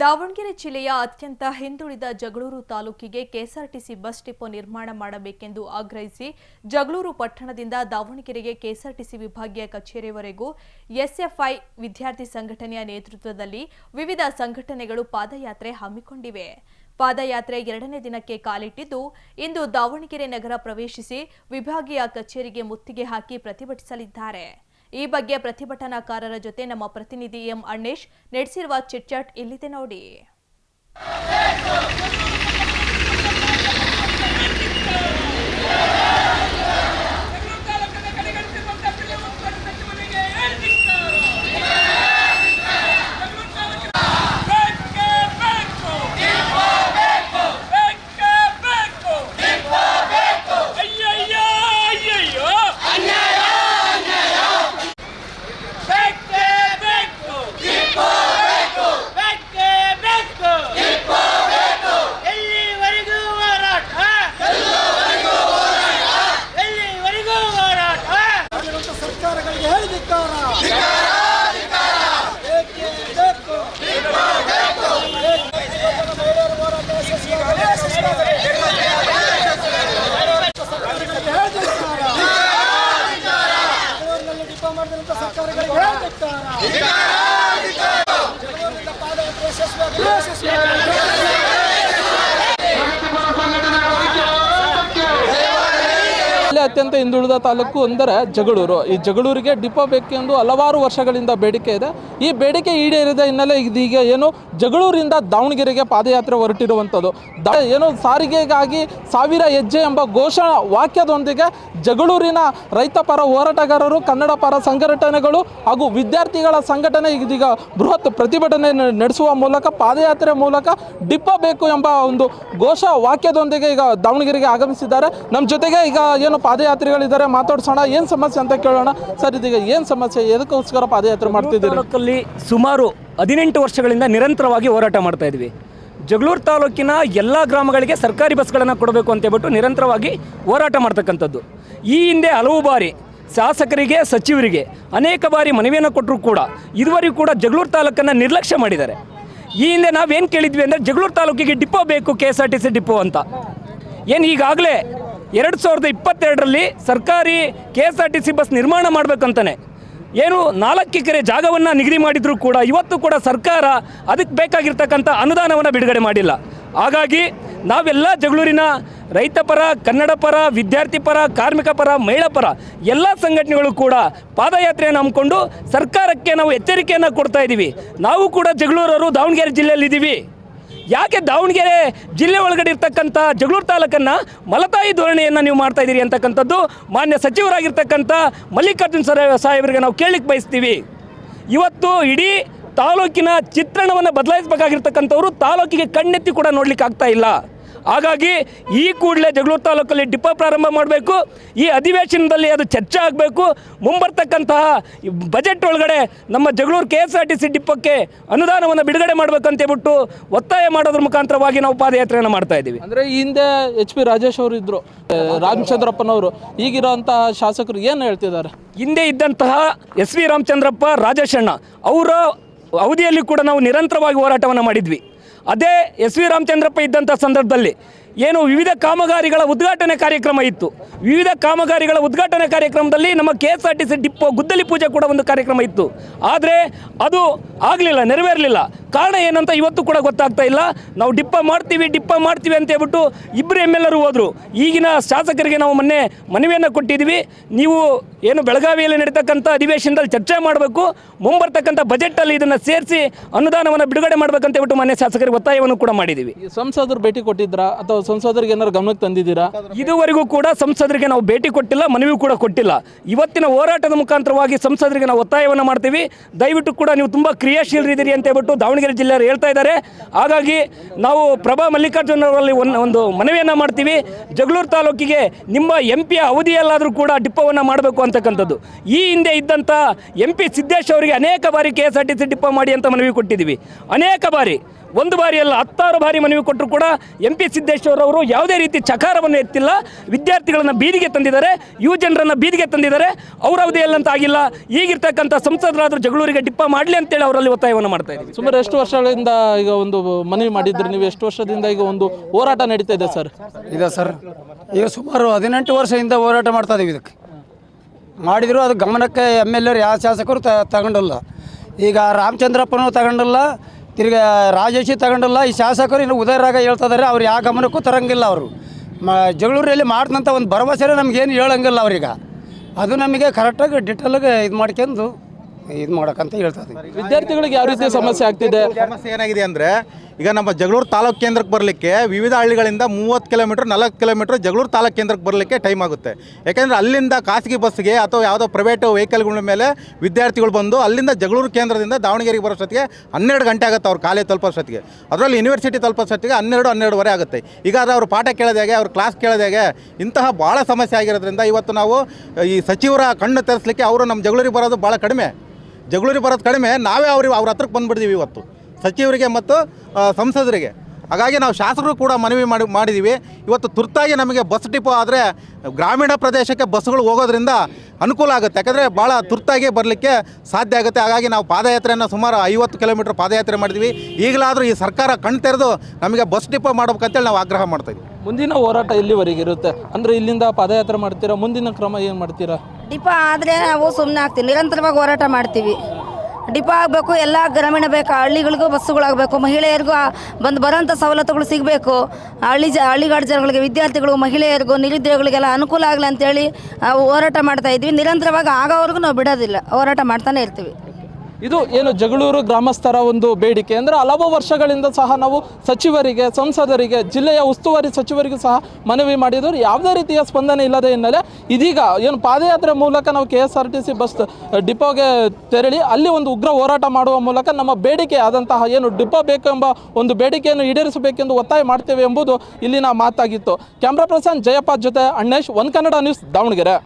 ದಾವಣಗೆರೆ ಜಿಲ್ಲೆಯ ಅತ್ಯಂತ ಹಿಂದುಳಿದ ಜಗಳೂರು ತಾಲೂಕಿಗೆ ಕೆಎಸ್ಆರ್ಟಿಸಿ ಬಸ್ ಡಿಪೋ ನಿರ್ಮಾಣ ಮಾಡಬೇಕೆಂದು ಆಗ್ರಹಿಸಿ ಜಗಳೂರು ಪಟ್ಟಣದಿಂದ ದಾವಣಗೆರೆಗೆ ಕೆಎಸ್ಆರ್ಟಿಸಿ ವಿಭಾಗೀಯ ಕಚೇರಿವರೆಗೂ ಎಸ್ಎಫ್ಐ ವಿದ್ಯಾರ್ಥಿ ಸಂಘಟನೆಯ ನೇತೃತ್ವದಲ್ಲಿ ವಿವಿಧ ಸಂಘಟನೆಗಳು ಪಾದಯಾತ್ರೆ ಹಮ್ಮಿಕೊಂಡಿವೆ. ಪಾದಯಾತ್ರೆ ಎರಡನೇ ದಿನಕ್ಕೆ ಕಾಲಿಟ್ಟಿದ್ದು, ಇಂದು ದಾವಣಗೆರೆ ನಗರ ಪ್ರವೇಶಿಸಿ ವಿಭಾಗೀಯ ಕಚೇರಿಗೆ ಮುತ್ತಿಗೆ ಹಾಕಿ ಪ್ರತಿಭಟಿಸಲಿದ್ದಾರೆ. ಈ ಬಗ್ಗೆ ಪ್ರತಿಭಟನಾಕಾರರ ಜೊತೆ ನಮ್ಮ ಪ್ರತಿನಿಧಿ ಎಂ ಅಣ್ಣೇಶ್ ನಡೆಸಿರುವ ಚಿಟ್ಚಾಟ್ ಇಲ್ಲಿದೆ ನೋಡಿ. ಅತ್ಯಂತ ಹಿಂದುಳಿದ ತಾಲೂಕು ಅಂದರೆ ಜಗಳೂರು. ಈ ಜಗಳೂರಿಗೆ ಡಿಪೋ ಬೇಕೆಂದು ಹಲವಾರು ವರ್ಷಗಳಿಂದ ಬೇಡಿಕೆ ಇದೆ. ಈ ಬೇಡಿಕೆ ಈಡೇರಿದ ಹಿನ್ನೆಲೆ ಇದೀಗ ಏನು? ಜಗಳೂರಿಂದ ದಾವಣಗೆರೆಗೆ ಪಾದಯಾತ್ರೆ ಹೊರಟಿರುವಂಥದ್ದು. ದ ಏನು ಸಾರಿಗೆಗಾಗಿ ಸಾವಿರ ಹೆಜ್ಜೆ ಎಂಬ ಘೋಷಣಾ ವಾಕ್ಯದೊಂದಿಗೆ ಜಗಳೂರಿನ ರೈತ ಪರ ಹೋರಾಟಗಾರರು, ಕನ್ನಡ ಪರ ಸಂಘಟನೆಗಳು ಹಾಗೂ ವಿದ್ಯಾರ್ಥಿಗಳ ಸಂಘಟನೆ ಇದೀಗ ಬೃಹತ್ ಪ್ರತಿಭಟನೆ ನಡೆಸುವ ಮೂಲಕ, ಪಾದಯಾತ್ರೆ ಮೂಲಕ ಡಿಪೋ ಬೇಕು ಎಂಬ ಒಂದು ಘೋಷ ವಾಕ್ಯದೊಂದಿಗೆ ಈಗ ದಾವಣಗೆರೆಗೆ ಆಗಮಿಸಿದ್ದಾರೆ. ನಮ್ಮ ಜೊತೆಗೆ ಈಗ ಏನು ಪಾದಯಾತ್ರಿಗಳಿದ್ದಾರೆ ಮಾತಾಡ್ಸೋಣ ಏನು ಸಮಸ್ಯೆ ಅಂತ ಕೇಳೋಣ. ಸರ್ ಇದೀಗ ಏನು ಸಮಸ್ಯೆ ಎದಕ್ಕೋಸ್ಕರ ಪಾದಯಾತ್ರೆ ಮಾಡ್ತಿದ್ದೀರಿ? ತಾಲೂಕಲ್ಲಿ ಸುಮಾರು ಹದಿನೆಂಟು ವರ್ಷಗಳಿಂದ ನಿರಂತರವಾಗಿ ಹೋರಾಟ ಮಾಡ್ತಾ ಇದ್ವಿ. ಜಗಳೂರು ತಾಲೂಕಿನ ಎಲ್ಲ ಗ್ರಾಮಗಳಿಗೆ ಸರ್ಕಾರಿ ಬಸ್ಗಳನ್ನು ಕೊಡಬೇಕು ಅಂತ ಹೇಳ್ಬಿಟ್ಟು ನಿರಂತರವಾಗಿ ಹೋರಾಟ ಮಾಡ್ತಕ್ಕಂಥದ್ದು. ಈ ಹಿಂದೆ ಹಲವು ಬಾರಿ ಶಾಸಕರಿಗೆ ಸಚಿವರಿಗೆ ಅನೇಕ ಬಾರಿ ಮನವಿಯನ್ನು ಕೊಟ್ಟರು ಕೂಡ ಇದುವರೆಗೂ ಕೂಡ ಜಗಳೂರು ತಾಲೂಕನ್ನು ನಿರ್ಲಕ್ಷ್ಯ ಮಾಡಿದ್ದಾರೆ. ಈ ಹಿಂದೆ ನಾವೇನು ಕೇಳಿದ್ವಿ ಅಂದರೆ ಜಗಳೂರು ತಾಲೂಕಿಗೆ ಡಿಪೋ ಬೇಕು K S R T C depot ಅಂತ. ಏನು ಈಗಾಗಲೇ ಎರಡು ಸಾವಿರದ ಇಪ್ಪತ್ತೆರಡರಲ್ಲಿ ಸರ್ಕಾರಿ K S R T C bus ನಿರ್ಮಾಣ ಮಾಡಬೇಕಂತಾನೆ. ಏನು ನಾಲ್ಕು ಎಕರೆ ಜಾಗವನ್ನು ನಿಗದಿ ಮಾಡಿದರೂ ಕೂಡ ಇವತ್ತು ಕೂಡ ಸರ್ಕಾರ ಅದಕ್ಕೆ ಬೇಕಾಗಿರ್ತಕ್ಕಂಥ ಅನುದಾನವನ್ನು ಬಿಡುಗಡೆ ಮಾಡಿಲ್ಲ. ಹಾಗಾಗಿ ನಾವೆಲ್ಲ ಜಗಳೂರಿನ ರೈತ ಪರ, ಕನ್ನಡ ಪರ, ವಿದ್ಯಾರ್ಥಿ ಪರ, ಕಾರ್ಮಿಕ ಪರ, ಮಹಿಳಾ ಪರ ಎಲ್ಲ ಸಂಘಟನೆಗಳು ಕೂಡ ಪಾದಯಾತ್ರೆಯನ್ನು ಹಮ್ಮಿಕೊಂಡು ಸರ್ಕಾರಕ್ಕೆ ನಾವು ಎಚ್ಚರಿಕೆಯನ್ನು ಕೊಡ್ತಾ ಇದ್ದೀವಿ ನಾವು ಕೂಡ ಜಗಳೂರವರು ದಾವಣಗೆರೆ ಜಿಲ್ಲೆಯಲ್ಲಿ ಇದ್ದೀವಿ ಯಾಕೆ ದಾವಣಗೆರೆ ಜಿಲ್ಲೆ ಒಳಗಡೆ ಇರ್ತಕ್ಕಂಥ ಜಗಳೂರು ತಾಲೂಕನ್ನು ಮಲತಾಯಿ ಧೋರಣೆಯನ್ನು ನೀವು ಮಾಡ್ತಾ ಇದ್ದೀರಿ ಅಂತಕ್ಕಂಥದ್ದು ಮಾನ್ಯ ಸಚಿವರಾಗಿರ್ತಕ್ಕಂಥ ಮಲ್ಲಿಕಾರ್ಜುನ್ ಸರ ಸಾಹೇಬರಿಗೆ ನಾವು ಕೇಳಲಿಕ್ಕೆ ಬಯಸ್ತೀವಿ. ಇವತ್ತು ಇಡೀ ತಾಲೂಕಿನ ಚಿತ್ರಣವನ್ನು ಬದಲಾಯಿಸಬೇಕಾಗಿರ್ತಕ್ಕಂಥವ್ರು ತಾಲೂಕಿಗೆ ಕಣ್ಣೆತ್ತಿ ಕೂಡ ನೋಡ್ಲಿಕ್ಕೆ ಆಗ್ತಾ ಇಲ್ಲ. ಹಾಗಾಗಿ ಈ ಕೂಡಲೇ ಜಗಳೂರು ತಾಲೂಕಲ್ಲಿ ಡಿಪೋ ಪ್ರಾರಂಭ ಮಾಡಬೇಕು. ಈ ಅಧಿವೇಶನದಲ್ಲಿ ಅದು ಚರ್ಚೆ ಆಗಬೇಕು. ಮುಂಬರ್ತಕ್ಕಂತಹ ಬಜೆಟ್ ಒಳಗಡೆ ನಮ್ಮ Jagalur K S R T C ಡಿಪ್ಪಕ್ಕೆ ಅನುದಾನವನ್ನು ಬಿಡುಗಡೆ ಮಾಡ್ಬೇಕಂತೇಳ್ಬಿಟ್ಟು ಒತ್ತಾಯ ಮಾಡೋದ್ರ ಮುಖಾಂತರವಾಗಿ ನಾವು ಪಾದಯಾತ್ರೆಯನ್ನು ಮಾಡ್ತಾ ಇದ್ದೀವಿ. ಅಂದರೆ ಈ ಹಿಂದೆ ಎಚ್ ಪಿ ರಾಜೇಶ್ ಅವರು ಇದ್ದರು ರಾಮಚಂದ್ರಪ್ಪನವರು. ಈಗಿರೋಂತಹ ಶಾಸಕರು ಏನು ಹೇಳ್ತಿದ್ದಾರೆ? ಹಿಂದೆ ಇದ್ದಂತಹ ಎಸ್ ವಿ ರಾಮಚಂದ್ರಪ್ಪ ರಾಜೇಶಣ್ಣ ಅವರ ಅವಧಿಯಲ್ಲಿ ಕೂಡ ನಾವು ನಿರಂತರವಾಗಿ ಹೋರಾಟವನ್ನು ಮಾಡಿದ್ವಿ. ಅದೇ ಎಸ್ ವಿ ರಾಮಚಂದ್ರಪ್ಪ ಇದ್ದಂಥ ಸಂದರ್ಭದಲ್ಲಿ ಏನು ವಿವಿಧ ಕಾಮಗಾರಿಗಳ ಉದ್ಘಾಟನೆ ಕಾರ್ಯಕ್ರಮ ಇತ್ತು. ವಿವಿಧ ಕಾಮಗಾರಿಗಳ ಉದ್ಘಾಟನೆ ಕಾರ್ಯಕ್ರಮದಲ್ಲಿ ನಮ್ಮ K S R T C depot ಗುದ್ದಲಿ ಪೂಜೆ ಕೂಡ ಒಂದು ಕಾರ್ಯಕ್ರಮ ಇತ್ತು. ಆದರೆ ಅದು ಆಗಲಿಲ್ಲ, ನೆರವೇರಲಿಲ್ಲ. ಕಾರಣ ಏನಂತ ಇವತ್ತು ಕೂಡ ಗೊತ್ತಾಗ್ತಾ ಇಲ್ಲ. ನಾವು ಡಿಪ್ಪ ಮಾಡ್ತೀವಿ ಡಿಪ್ಪ ಮಾಡ್ತೀವಿ ಅಂತ ಹೇಳ್ಬಿಟ್ಟು ಇಬ್ಬರು ಎಂ ಎಲ್ ಹೋದರು. ಈಗಿನ ಶಾಸಕರಿಗೆ ನಾವು ಮೊನ್ನೆ ಮನವಿಯನ್ನು ಕೊಟ್ಟಿದ್ದೀವಿ. ನೀವು ಏನು ಬೆಳಗಾವಿಯಲ್ಲಿ ನಡೀತಕ್ಕಂಥ ಅಧಿವೇಶನದಲ್ಲಿ ಚರ್ಚೆ ಮಾಡಬೇಕು. ಮುಂಬರ್ತಕ್ಕಂಥ ಬಜೆಟಲ್ಲಿ ಇದನ್ನು ಸೇರಿಸಿ ಅನುದಾನವನ್ನು ಬಿಡುಗಡೆ ಮಾಡಬೇಕಂತ ಹೇಳ್ಬಿಟ್ಟು ಮಾನ್ಯ ಶಾಸಕರಿಗೆ ಒತ್ತಾಯವನ್ನು ಕೂಡ ಮಾಡಿದ್ದೀವಿ. ಸಂಸದರು ಭೇಟಿ ಕೊಟ್ಟಿದ್ರಾ? ಅಥವಾ ಸಂಸದರಿಗೆ ಏನಾದ್ರು ಗಮನಕ್ಕೆ ತಂದಿದ್ದೀರಾ? ಇದುವರೆಗೂ ಕೂಡ ಸಂಸದರಿಗೆ ನಾವು ಭೇಟಿ ಕೊಟ್ಟಿಲ್ಲ ಮನವಿ ಕೂಡ ಕೊಟ್ಟಿಲ್ಲ. ಇವತ್ತಿನ ಹೋರಾಟದ ಮುಖಾಂತರವಾಗಿ ಸಂಸದರಿಗೆ ನಾವು ಒತ್ತಾಯವನ್ನು ಮಾಡ್ತೀವಿ. ದಯವಿಟ್ಟು ಕೂಡ ನೀವು ತುಂಬ ಕ್ರಿಯಾಶೀಲರಿದ್ದೀರಿ ಅಂತ ಹೇಳ್ಬಿಟ್ಟು ದಾವಣಗೆರೆ ಜಿಲ್ಲೆಯವರು ಹೇಳ್ತಾ ಇದ್ದಾರೆ. ಹಾಗಾಗಿ ನಾವು ಪ್ರಭಾ ಮಲ್ಲಿಕಾರ್ಜುನ್ ಅವರಲ್ಲಿ ಒಂದು ಒಂದು ಮನವಿಯನ್ನು ಮಾಡ್ತೀವಿ. ಜಗಳೂರು ತಾಲೂಕಿಗೆ ನಿಮ್ಮ ಎಂ ಪಿಯ ಅವಧಿಯಲ್ಲಾದರೂ ಕೂಡ ಡಿಪ್ಪೋವನ್ನು ಮಾಡಬೇಕು ಅಂತಕ್ಕಂಥದ್ದು. ಈ ಹಿಂದೆ ಇದ್ದಂಥ ಎಂ ಪಿ ಸಿದ್ದೇಶ್ ಅವರಿಗೆ ಅನೇಕ ಬಾರಿ K S R T C depot ಮಾಡಿ ಅಂತ ಮನವಿ ಕೊಟ್ಟಿದ್ದೀವಿ. ಅನೇಕ ಬಾರಿ. ಒಂದು ಬಾರಿ ಅಲ್ಲ ಹತ್ತಾರು ಬಾರಿ ಮನವಿ ಕೊಟ್ಟರು ಕೂಡ ಎಂ ಪಿ ಸಿದ್ದೇಶ್ವರ ಅವರು ಯಾವುದೇ ರೀತಿ ಚಕಾರವನ್ನು ಎತ್ತಿಲ್ಲ. ವಿದ್ಯಾರ್ಥಿಗಳನ್ನು ಬೀದಿಗೆ ತಂದಿದ್ದಾರೆ ಯುವ ಜನರನ್ನು ಬೀದಿಗೆ ತಂದಿದ್ದಾರೆ. ಅವರವದೇ ಅಲ್ಲಂತ ಆಗಿಲ್ಲ. ಈಗಿರ್ತಕ್ಕಂಥ ಸಂಸದರಾದರೂ ಜಗಳೂರಿಗೆ ಡಿಪ್ಪ ಮಾಡಲಿ ಅಂತೇಳಿ ಅವರಲ್ಲಿ ಒತ್ತಾಯವನ್ನು ಮಾಡ್ತಾ ಇದ್ದೀವಿ. ಸುಮಾರು ಎಷ್ಟು ವರ್ಷಗಳಿಂದ ಈಗ ಒಂದು ಮನವಿ ಮಾಡಿದ್ರು? ನೀವು ಎಷ್ಟು ವರ್ಷದಿಂದ ಈಗ ಒಂದು ಹೋರಾಟ ನಡೀತಾ ಇದೆ ಸರ್? ಇದೆ ಸರ್. ಈಗ ಸುಮಾರು ಹದಿನೆಂಟು ವರ್ಷದಿಂದ ಹೋರಾಟ ಮಾಡ್ತಾ ಇದ್ದೀವಿ ಇದಕ್ಕೆ. ಮಾಡಿದ್ರು ಅದು ಗಮನಕ್ಕೆ ಎಂ ಎಲ್ ಎರು ಯಾವ ಶಾಸಕರು ತ ತಗೊಂಡಿಲ್ಲ. ಈಗ ರಾಮಚಂದ್ರಪ್ಪನೂ ತಗೊಂಡಿಲ್ಲ ತಿರ್ಗಿ ರಾಜಶಿ ತಗೊಂಡಲ್ಲ, ಈ ಶಾಸಕರು ಇನ್ನು ಉದಯರಾಗ ಹೇಳ್ತಾ ಇದಾರೆ, ಅವ್ರು ಯಾವ ಗಮನಕ್ಕೂ ತರಂಗಿಲ್ಲ ಅವರು. ಮ, ಜಗಳೂರಲ್ಲಿ ಮಾಡಿದಂಥ ಒಂದು ಭರವಸೆ ನಮಗೇನು ಹೇಳಂಗಿಲ್ಲ ಅವ್ರೀಗ. ಅದು ನಮಗೆ ಕರೆಕ್ಟಾಗಿ ಡಿಟೇಲಾಗಿ ಇದು ಮಾಡ್ಕೊಂಡು ಇದು ಮಾಡೋಕ್ಕಂತ ಹೇಳ್ತಾ ಇದ್ದೀವಿ ವಿದ್ಯಾರ್ಥಿಗಳಿಗೆ ಯಾವ ರೀತಿ ಸಮಸ್ಯೆ ಆಗ್ತಿದೆ? ಸಮಸ್ಯೆ ಏನಾಗಿದೆ ಅಂದರೆ ಈಗ ನಮ್ಮ ಜಗಳೂರು ತಾಲೂಕು ಕೇಂದ್ರಕ್ಕೆ ಬರಲಿಕ್ಕೆ ವಿವಿಧ ಹಳ್ಳಿಗಳಿಂದ ಮೂವತ್ತು ಕಿಲೋಮೀಟ್ರ್ ನಲವತ್ತು ಕಿಲೋಮೀಟ್ರ್ ಜಗಳೂರು ತಾಲೂಕು ಕೇಂದ್ರಕ್ಕೆ ಬರಲಿಕ್ಕೆ ಟೈಮ್ ಆಗುತ್ತೆ. ಯಾಕೆಂದರೆ ಅಲ್ಲಿಂದ ಖಾಸಗಿ ಬಸ್ಗೆ ಅಥವಾ ಯಾವುದೋ ಪ್ರೈವೇಟ್ ವೆಹಿಕಲ್ಗಳ ಮೇಲೆ ವಿದ್ಯಾರ್ಥಿಗಳು ಬಂದು ಅಲ್ಲಿಂದ ಜಗಳೂರು ಕೇಂದ್ರದಿಂದ ದಾವಣಗೆರೆಗೆ ಬರೋಷ್ಟೊತ್ತಿಗೆ ಹನ್ನೆರಡು ಗಂಟೆ ಆಗುತ್ತೆ ಅವ್ರು ಕಾಲೇಜ್ ತಲುಪೋಷ್ಟೊತ್ತಿಗೆ ಅದರಲ್ಲಿ ಯೂನಿವರ್ಸಿಟಿ ತಲುಪೋಷ್ಟೊತ್ತಿಗೆ ಹನ್ನೆರಡು ಹನ್ನೆರಡುವರೆ ಆಗುತ್ತೆ. ಈಗ ಅದು ಅವ್ರು ಪಾಠ ಕೇಳೋದಾಗೆ ಅವ್ರ ಕ್ಲಾಸ್ ಕೇಳೋದಾಗೆ ಇಂತಹ ಭಾಳ ಸಮಸ್ಯೆ ಆಗಿರೋದ್ರಿಂದ ಇವತ್ತು ನಾವು ಈ ಸಚಿವರ ಕಣ್ಣು ತರಿಸಲಿಕ್ಕೆ ಅವರು ನಮ್ಮ ಜಗಳೂರಿಗೆ ಬರೋದು ಭಾಳ ಕಡಿಮೆ. ಜಗಳೂರಿಗೆ ಬರೋದು ಕಡಿಮೆ. ನಾವೇ ಅವ್ರಿಗೆ ಅವ್ರ ಹತ್ರಕ್ಕೆ ಬಂದುಬಿಡ್ತೀವಿ ಇವತ್ತು. ಸಚಿವರಿಗೆ ಮತ್ತು ಸಂಸದರಿಗೆ. ಹಾಗಾಗಿ ನಾವು ಶಾಸಕರು ಕೂಡ ಮನವಿ ಮಾಡಿ ಮಾಡಿದ್ದೀವಿ ಇವತ್ತು ತುರ್ತಾಗಿ ನಮಗೆ ಬಸ್ ಡಿಪೋ ಆದರೆ ಗ್ರಾಮೀಣ ಪ್ರದೇಶಕ್ಕೆ ಬಸ್ಗಳು ಹೋಗೋದ್ರಿಂದ ಅನುಕೂಲ ಆಗುತ್ತೆ. ಯಾಕಂದರೆ ಭಾಳ ತುರ್ತಾಗಿ ಬರಲಿಕ್ಕೆ ಸಾಧ್ಯ ಆಗುತ್ತೆ. ಹಾಗಾಗಿ ನಾವು ಪಾದಯಾತ್ರೆಯನ್ನು ಸುಮಾರು ಐವತ್ತು ಕಿಲೋಮೀಟ್ರ್ ಪಾದಯಾತ್ರೆ ಮಾಡಿದ್ವಿ. ಈಗಲಾದರೂ ಈ ಸರ್ಕಾರ ಕಣ್ ತೆರೆದು ನಮಗೆ ಬಸ್ ಡಿಪೋ ಮಾಡ್ಬೇಕಂತೇಳಿ ನಾವು ಆಗ್ರಹ ಮಾಡ್ತಾ ಮುಂದಿನ ಹೋರಾಟ ಇಲ್ಲಿವರೆಗೆ ಇರುತ್ತೆ? ಅಂದ್ರೆ ಇಲ್ಲಿಂದ ಪಾದಯಾತ್ರೆ ಮಾಡ್ತೀರಾ? ಮುಂದಿನ ಕ್ರಮ ಏನು ಮಾಡ್ತೀರಾ? ಡಿಪ ಆದರೆ ನಾವು ಸುಮ್ಮನೆ ಆಗ್ತೀವಿ. ನಿರಂತರವಾಗಿ ಹೋರಾಟ ಮಾಡ್ತೀವಿ. ಡಿಪ ಆಗಬೇಕು, ಎಲ್ಲ ಗ್ರಾಮೀಣ ಬೇಕು ಹಳ್ಳಿಗಳಿಗೂ ಬಸ್ಸುಗಳಾಗಬೇಕು, ಮಹಿಳೆಯರಿಗೂ ಬಂದು ಬರೋಂಥ ಸವಲತ್ತುಗಳು ಸಿಗಬೇಕು. ಹಳ್ಳಿ ಜ, ಹಳ್ಳಿಗಾಡು ಜನಗಳಿಗೆ ವಿದ್ಯಾರ್ಥಿಗಳು ಮಹಿಳೆಯರಿಗೂ, ನಿರುದ್ಯೋಗಿಗಳಿಗೆಲ್ಲ ಅನುಕೂಲ ಆಗಲಿ ಅಂತೇಳಿ ಹೋರಾಟ ಮಾಡ್ತಾ ಇದ್ವಿ. ನಿರಂತರವಾಗಿ ಆಗೋವರೆಗೂ ನಾವು ಬಿಡೋದಿಲ್ಲ. ಹೋರಾಟ ಮಾಡ್ತಾನೆ ಇರ್ತೀವಿ. ಇದು ಏನು ಜಗಳೂರು ಗ್ರಾಮಸ್ಥರ ಒಂದು ಬೇಡಿಕೆ ಅಂದರೆ ಹಲವು ವರ್ಷಗಳಿಂದ ಸಹ ನಾವು ಸಚಿವರಿಗೆ, ಸಂಸದರಿಗೆ, ಜಿಲ್ಲೆಯ ಉಸ್ತುವಾರಿ ಸಚಿವರಿಗೂ ಸಹ ಮನವಿ ಮಾಡಿದ್ರು. ಯಾವುದೇ ರೀತಿಯ ಸ್ಪಂದನೆ ಇಲ್ಲದ ಹಿನ್ನೆಲೆ ಇದೀಗ ಏನು ಪಾದಯಾತ್ರೆ ಮೂಲಕ ನಾವು K S R T C bus ಡಿಪೋಗೆ ತೆರಳಿ ಅಲ್ಲಿ ಒಂದು ಉಗ್ರ ಹೋರಾಟ ಮಾಡುವ ಮೂಲಕ ನಮ್ಮ ಬೇಡಿಕೆ ಆದಂತಹ ಏನು ಡಿಪೋ ಬೇಕೆಂಬ ಒಂದು ಬೇಡಿಕೆಯನ್ನು ಈಡೇರಿಸಬೇಕೆಂದು ಒತ್ತಾಯ ಮಾಡ್ತೇವೆ ಎಂಬುದು ಇಲ್ಲಿನ ಮಾತಾಗಿತ್ತು. ಕ್ಯಾಮ್ರಾ ಪರ್ಸನ್ ಜಯಪ್ಪ ಜೊತೆ ಅಣ್ಣೇಶ್, ಒನ್ ಕನ್ನಡ ನ್ಯೂಸ್ ದಾವಣಗೆರೆ.